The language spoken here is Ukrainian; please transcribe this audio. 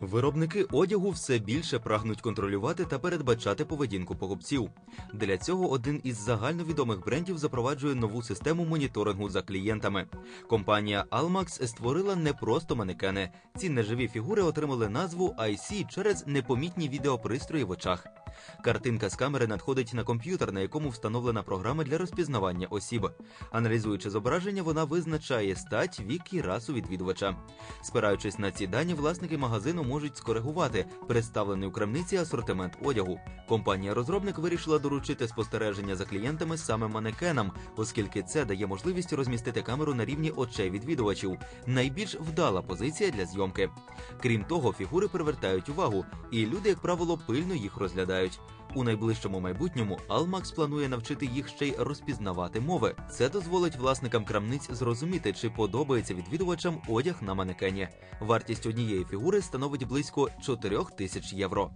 Виробники одягу все більше прагнуть контролювати та передбачати поведінку покупців. Для цього один із загальновідомих брендів запроваджує нову систему моніторингу за клієнтами. Компанія Almax створила не просто манекени. Ці неживі фігури отримали назву IC через непомітні відеопристрої в очах. Картинка з камери надходить на комп'ютер, на якому встановлена програма для розпізнавання осіб. Аналізуючи зображення, вона визначає стать, вік і расу відвідувача. Спираючись на ці дані, власники магазину можуть скоригувати представлений у крамниці асортимент одягу. Компанія-розробник вирішила доручити спостереження за клієнтами саме манекенам, оскільки це дає можливість розмістити камеру на рівні очей відвідувачів. Найбільш вдала позиція для зйомки. Крім того, фігури привертають увагу, і люди, як правило, пильно їх розглядають. У найближчому майбутньому Almax планує навчити їх ще й розпізнавати мови. Це дозволить власникам крамниць зрозуміти, чи подобається відвідувачам одяг на манекені. Вартість однієї фігури становить близько 4 тисяч євро.